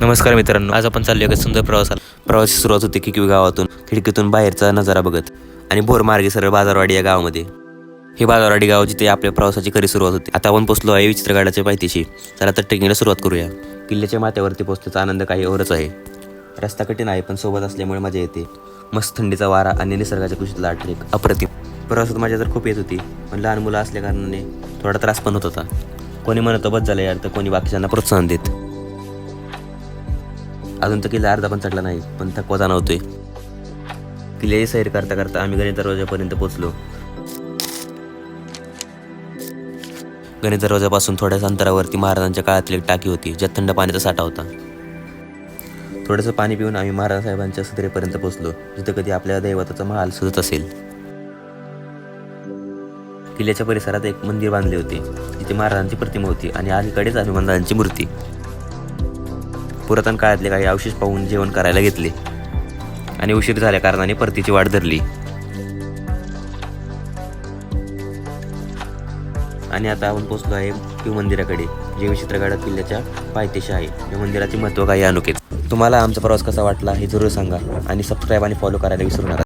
नमस्कार मित्रांनो आज आपण चाललो एका सुंदर प्रवासाला. प्रवासाची सुरुवात होते किकवी गावातून खिडकीतून बाहेरचा नजारा बघत आणि भोरमार्गे सरळ बाजारवाडी या गावामध्ये. हे बाजारवाडी गाव जिथे आपल्या प्रवासाची खरी सुरुवात होती. आता आपण पोचलो आहे विचित्रगडाच्या पायथीशी चला तर ट्रेकिंगला सुरुवात करूया. किल्ल्याच्या माथ्यावरती पोचण्याचा आनंद काही औरच आहे. रस्ता कठीण आहे पण सोबत असल्यामुळे मजा येते. मस्त थंडीचा वारा आणि निसर्गाच्या कुशीतला ट्रेक अप्रतिम. प्रवासात मजा तर खूप येत होती पण लहान मुलं असल्या कारणाने थोडा त्रास पण होत होता. कोणी म्हणत बस झालं यार तर कोणी बाकीच्यांना प्रोत्साहन देत. अजून तर किल्ला अर्धा पण चढला नाही पण थकवा जाणवतोय. किल्ल्याची सैर करता करता आम्ही गणेश दरवाजापर्यंत पोहोचलो. गणेश दरवाजापासून थोड्याच अंतरावरती महाराजांच्या काळातली एक टाकी होती ज्यात थंड पाण्याचा साठा होता. थोडंसं पाणी पिऊन आम्ही महाराज साहेबांच्या सदरेपर्यंत पोचलो जिथं कधी आपल्या दैवताचा महाल सुजत असेल. किल्ल्याच्या परिसरात एक मंदिर बांधले होते जिथे महाराजांची प्रतिमा होती आणि अलीकडेच हनुमंतांची मूर्ती. पुरातन काळातले काही अवशेष पाहून जेवण करायला घेतले. आणि उशीर झाल्या कारणाने परतीची वाट धरली. आणि आता आपण पोहोचलो आहे शिव मंदिराकडे जे विचित्रगड किल्ल्याच्या पायथ्याशी आहे. या मंदिराचे महत्त्व काही अनुकेत तुम्हाला आमचा प्रवास कसा वाटला हे जरूर सांगा आणि सबस्क्राईब आणि फॉलो करायला विसरू नका.